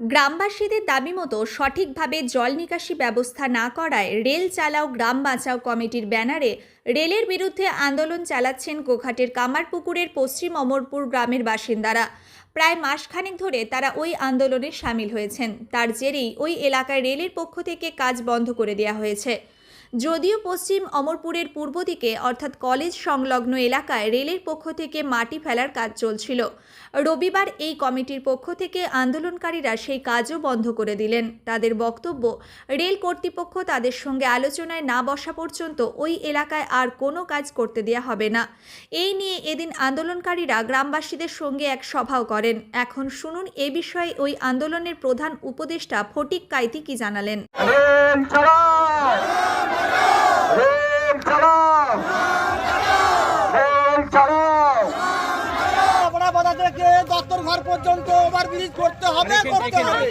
গ্রামবাসীদের দাবি মতো সঠিকভাবে জল নিকাশি ব্যবস্থা না করায় রেল চালাও, গ্রাম বাঁচাও কমিটির ব্যানারে রেলের বিরুদ্ধে আন্দোলন চালাচ্ছেন গোঘাটের কামারপুকুরের পশ্চিম অমরপুর গ্রামের বাসিন্দারা। প্রায় মাসখানেক ধরে তারা ওই আন্দোলনে সামিল হয়েছেন। তার জেরেই ওই এলাকায় রেলের পক্ষ থেকে কাজ বন্ধ করে দেওয়া হয়েছে। যদিও পশ্চিম অমরপুরের পূর্ব দিকে, অর্থাৎ কলেজ সংলগ্ন এলাকায় রেলের পক্ষ থেকে মাটি ফেলার কাজ চলছিল। রবিবার এই কমিটির পক্ষ থেকে আন্দোলনকারীরা সেই কাজও বন্ধ করে দিলেন। তাদের বক্তব্য, রেল কর্তৃপক্ষ তাদের সঙ্গে আলোচনায় না বসা পর্যন্ত ওই এলাকায় আর কোনো কাজ করতে দেওয়া হবে না। এই নিয়ে এদিন আন্দোলনকারীরা গ্রামবাসীদের সঙ্গে এক সভাও করেন। এখন শুনুন এ বিষয়ে ওই আন্দোলনের প্রধান উপদেষ্টা ফটিক কাইতি কি জানালেন রেল চালাও রেল চালাও রেল চালাও আমরা বাধা ঘর পর্যন্ত ওভার ব্রিজ করতে হবে করতে হবে।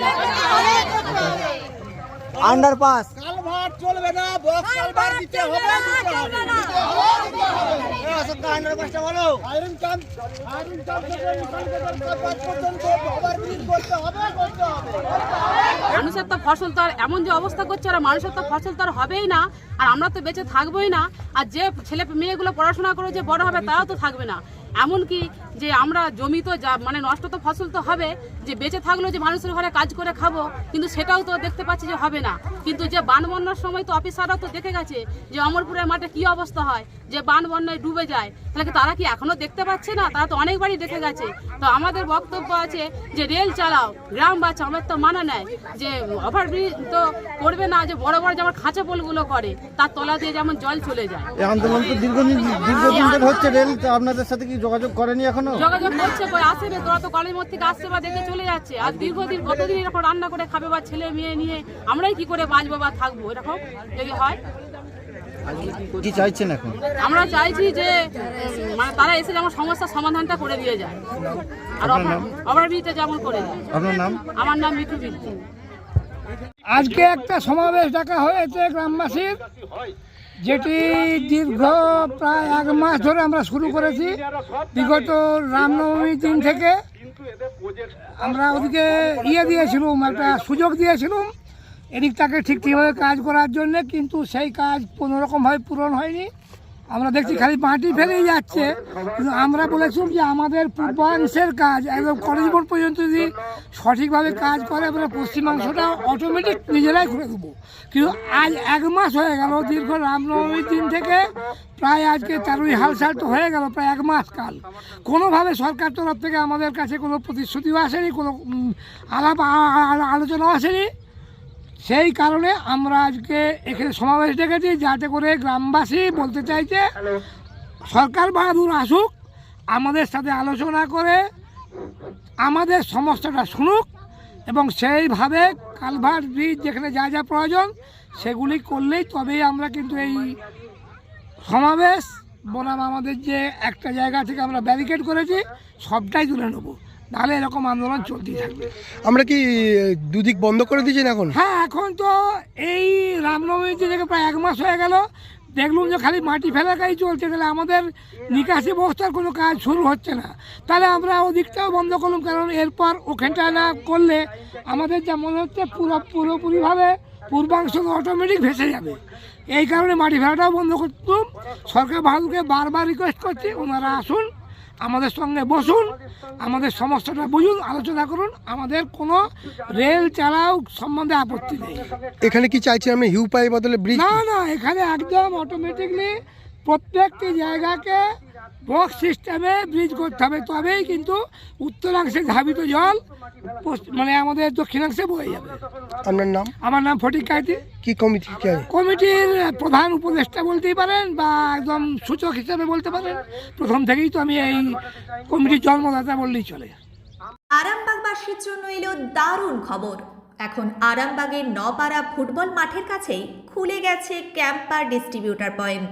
আন্ডারপাস। কালভার চলবে না বক্স কালভার দিতে হবে দিতে অশোক আন্ডারপাসটা বলো। আয়রন আয়রন থেকে পর্যন্ত করতে করতে হবে। মানুষের তো ফসল তো আর এমন যে অবস্থা করছে আর মানুষের তো ফসল তো আর হবেই না আর আমরা তো বেঁচে থাকবোই না। আর যে ছেলে মেয়েগুলো পড়াশোনা করে যে বড় হবে তারাও তো থাকবে না। এমনকি যে আমরা জমি তো যা মানে নষ্ট তো ফসল তো হবে যে বেঁচে থাকলেও যে মানুষের ঘরে কাজ করে খাব কিন্তু সেটাও তো দেখতে পাচ্ছি যে হবে না। কিন্তু যে বান বন্যার সময় তো অফিসাররাও তো দেখে গেছে যে অমরপুরের মাঠে কি অবস্থা হয় যে বান বন্যায় ডুবে যায়। তাহলে তারা কি এখনও দেখতে পাচ্ছে না? তারা তো অনেকবারই দেখে গেছে। তো আমাদের বক্তব্য আছে যে রেল চালাও গ্রাম বাঁচাও আমার তো মানা নেয়। যে ওভারব্রিজ তো করবে না যে বড় বড় যেমন খাঁচা পোলগুলো করে তার তলা দিয়ে যেমন জল চলে যায়। আন্দোলন তো দীর্ঘদিন দীর্ঘদিন হচ্ছে রেল আপনাদের সাথে কি যোগাযোগ করেনি এখনও? যোগাযোগ করছে কই আসে না তোরা তো কলের মধ্যে থেকে আসছে বা দেখে চলে যাচ্ছে। আর দীর্ঘদিন কতদিন এরকম রান্না করে খাবে বা ছেলে মেয়ে নিয়ে আমরাই কি করে বাঁচবো বা থাকব এরকম যদি হয়? কি চাইছেন এখন? আমরা চাইছি যে মানে তারা এসে যেমন সমস্যার সমাধানটা করে দিয়ে যায়। আর আপনার নাম? যেমন করে যায়। আপনার নাম? আমার নাম মিঠু বিদ্যুৎ আজকে একটা সমাবেশ ডাকা হয়েছে গ্রামবাসীর। যেটি দীর্ঘ প্রায় এক মাস ধরে আমরা শুরু করেছি। বিগত রামনবমীর দিন থেকে আমরা ওদিকে ইয়ে দিয়েছিলাম, একটা সুযোগ দিয়েছিলাম, এদিকটাকে ঠিক ঠিকভাবে কাজ করার জন্যে, কিন্তু সেই কাজ কোনোরকমভাবে পূরণ হয়নি। আমরা দেখছি খালি মাটি ফেলেই যাচ্ছে। কিন্তু আমরা বলেছিলাম যে আমাদের পূর্বাংশের কাজ, একদম কলেজ বোর্ড পর্যন্ত যদি সঠিকভাবে কাজ করে, আমরা পশ্চিমাংশটা অটোমেটিক নিজেরাই করে দেবো। কিন্তু আজ এক মাস হয়ে গেল, দীর্ঘ রামনবমীর দিন থেকে প্রায় আজকে তেরোই হালসাল তো হয়ে গেল, প্রায় এক মাস কাল। কোনোভাবে সরকার তরফ থেকে আমাদের কাছে কোনো প্রতিশ্রুতিও আসেনি, কোনো আলাপ আলোচনাও আসেনি। সেই কারণে আমরা আজকে এখানে সমাবেশ ডেকেছি যাতে করে গ্রামবাসী বলতে চাইছে সরকার বাহাদুর আসুক আমাদের সাথে আলোচনা করে আমাদের সমস্যাটা শুনুক এবং সেইভাবে কালভার ব্রিজ যেখানে যা যা প্রয়োজন সেগুলি করলেই তবেই আমরা কিন্তু এই সমাবেশ বনাম আমাদের যে একটা জায়গা থেকে আমরা ব্যারিকেড করেছি সবটাই তুলে নেব। নাহলে এরকম আন্দোলন চলতেই থাকবে। আমরা কি দুদিক বন্ধ করে দিয়েছেন এখন? হ্যাঁ এখন তো এই রামনবমীর থেকে প্রায় এক মাস হয়ে গেল। দেখলুম যে খালি মাটি ফেলা কাজ চলছে তাহলে আমাদের নিকাশি ব্যবস্থার কোনো কাজ শুরু হচ্ছে না। তাহলে আমরা ওদিকটাও বন্ধ করলাম কারণ এরপর ওখানটা না করলে আমাদের যা মনে হচ্ছে পুরো পুরোপুরিভাবে পূর্বাংশ অটোমেটিক ভেসে যাবে। এই কারণে মাটি ফেলাটাও বন্ধ করতুম সরকার বাহাদুরকে বারবার রিকোয়েস্ট করছি ওনারা আসুন। আমাদের সঙ্গে বসুন আমাদের সমস্যাটা বুঝুন আলোচনা করুন আমাদের কোনো রেল চালাও সম্বন্ধে আপত্তি নেই। এখানে কি চাইছি আমি? হিউপাই বদলে ব্রিজ? না না এখানে একদম অটোমেটিকলি প্রত্যেকটি জায়গাকে বক্স সিস্টেমে ব্রিজ করতে হবে। তবেই কিন্তু উত্তরাংশে ধাবিত জল মানে আমাদের দক্ষিণাংশে বয়ে যাবে। আপনার নাম? আমার নাম ফটিক কাইতি কি কমিটি কমিটির প্রধান উপদেষ্টা বলতেই পারেন বা একদম সূচক হিসেবে বলতে পারেন। প্রথম থেকেই তো আমি এই কমিটির জন্মদাতা বললেই চলে। আরামবাগবাসীর জন্য এলো দারুণ খবর। এখন আরামবাগের নপাড়া ফুটবল মাঠের কাছেই খুলে গেছে ক্যাম্পার ডিস্ট্রিবিউটার পয়েন্ট